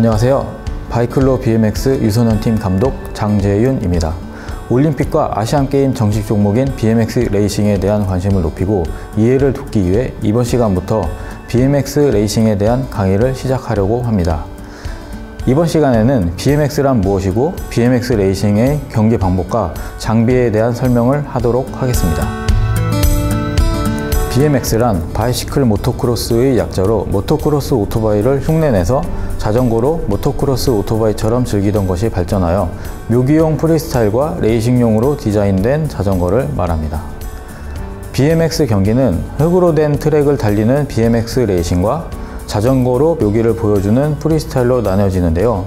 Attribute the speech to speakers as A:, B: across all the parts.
A: 안녕하세요. 바이클로 BMX 유소년팀 감독 장재윤입니다. 올림픽과 아시안게임 정식 종목인 BMX 레이싱에 대한 관심을 높이고 이해를 돕기 위해 이번 시간부터 BMX 레이싱에 대한 강의를 시작하려고 합니다. 이번 시간에는 BMX란 무엇이고 BMX 레이싱의 경기 방법과 장비에 대한 설명을 하도록 하겠습니다. BMX란 바이시클 모토크로스의 약자로 모토크로스 오토바이를 흉내내서 자전거로 모토크로스 오토바이처럼 즐기던 것이 발전하여 묘기용 프리스타일과 레이싱용으로 디자인된 자전거를 말합니다. BMX 경기는 흙으로 된 트랙을 달리는 BMX 레이싱과 자전거로 묘기를 보여주는 프리스타일로 나뉘어지는데요.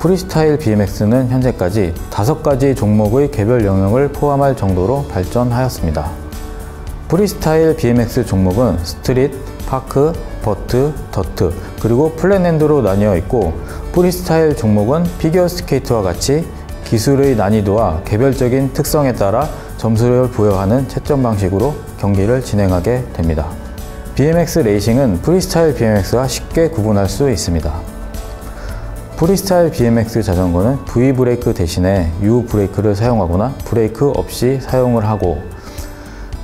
A: 프리스타일 BMX는 현재까지 다섯 가지 종목의 개별 영역을 포함할 정도로 발전하였습니다. 프리스타일 BMX 종목은 스트릿, 파크, 버트, 더트, 그리고 플랫랜드로 나뉘어 있고 프리스타일 종목은 피겨 스케이트와 같이 기술의 난이도와 개별적인 특성에 따라 점수를 부여하는 채점 방식으로 경기를 진행하게 됩니다. BMX 레이싱은 프리스타일 BMX와 쉽게 구분할 수 있습니다. 프리스타일 BMX 자전거는 V 브레이크 대신에 U 브레이크를 사용하거나 브레이크 없이 사용을 하고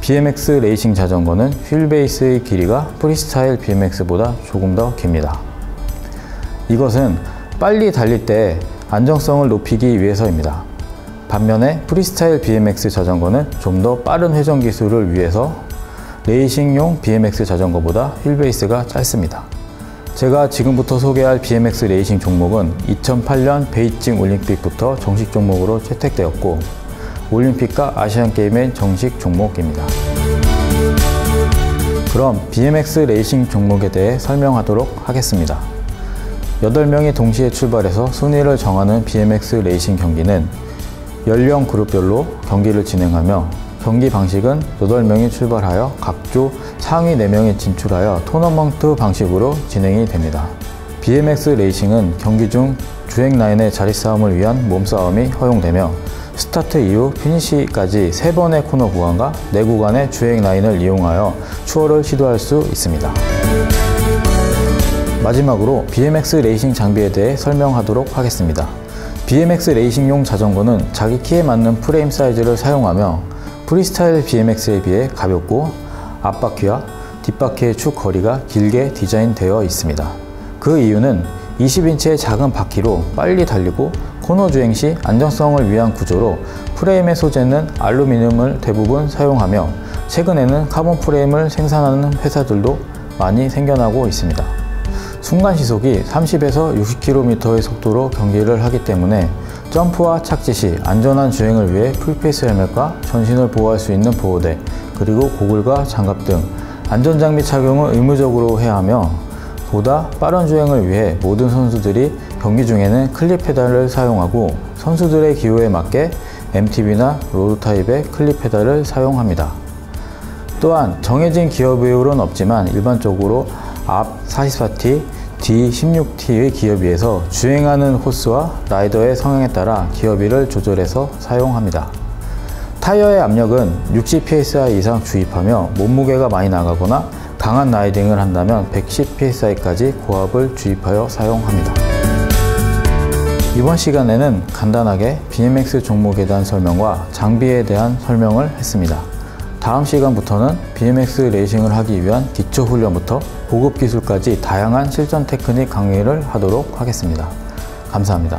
A: BMX 레이싱 자전거는 휠 베이스의 길이가 프리스타일 BMX보다 조금 더 깁니다. 이것은 빨리 달릴 때 안정성을 높이기 위해서입니다. 반면에 프리스타일 BMX 자전거는 좀 더 빠른 회전 기술을 위해서 레이싱용 BMX 자전거보다 휠 베이스가 짧습니다. 제가 지금부터 소개할 BMX 레이싱 종목은 2008년 베이징 올림픽부터 정식 종목으로 채택되었고 올림픽과 아시안게임의 정식 종목입니다. 그럼 BMX 레이싱 종목에 대해 설명하도록 하겠습니다. 8명이 동시에 출발해서 순위를 정하는 BMX 레이싱 경기는 연령 그룹별로 경기를 진행하며 경기 방식은 8명이 출발하여 각조 상위 4명이 진출하여 토너먼트 방식으로 진행이 됩니다. BMX 레이싱은 경기 중 주행 라인의 자리 싸움을 위한 몸싸움이 허용되며 스타트 이후 피니시까지 3번의 코너 구간과 4구간의 주행 라인을 이용하여 추월을 시도할 수 있습니다. 마지막으로 BMX 레이싱 장비에 대해 설명하도록 하겠습니다. BMX 레이싱용 자전거는 자기 키에 맞는 프레임 사이즈를 사용하며 프리스타일 BMX에 비해 가볍고 앞바퀴와 뒷바퀴의 축 거리가 길게 디자인되어 있습니다. 그 이유는 20인치의 작은 바퀴로 빨리 달리고 코너 주행 시 안정성을 위한 구조로 프레임의 소재는 알루미늄을 대부분 사용하며 최근에는 카본 프레임을 생산하는 회사들도 많이 생겨나고 있습니다. 순간 시속이 30에서 60km의 속도로 경기를 하기 때문에 점프와 착지 시 안전한 주행을 위해 풀페이스 헬멧과 전신을 보호할 수 있는 보호대, 그리고 고글과 장갑 등 안전장비 착용을 의무적으로 해야 하며 보다 빠른 주행을 위해 모든 선수들이 경기 중에는 클립 페달을 사용하고 선수들의 기호에 맞게 MTB나 로드 타입의 클립 페달을 사용합니다. 또한 정해진 기어 비율은 없지만 일반적으로 앞 44T, 뒤 16T의 기어 비에서 주행하는 호스와 라이더의 성향에 따라 기어비를 조절해서 사용합니다. 타이어의 압력은 60psi 이상 주입하며 몸무게가 많이 나가거나 강한 라이딩을 한다면 110psi까지 고압을 주입하여 사용합니다. 이번 시간에는 간단하게 BMX 종목에 대한 설명과 장비에 대한 설명을 했습니다. 다음 시간부터는 BMX 레이싱을 하기 위한 기초 훈련부터 고급 기술까지 다양한 실전 테크닉 강의를 하도록 하겠습니다. 감사합니다.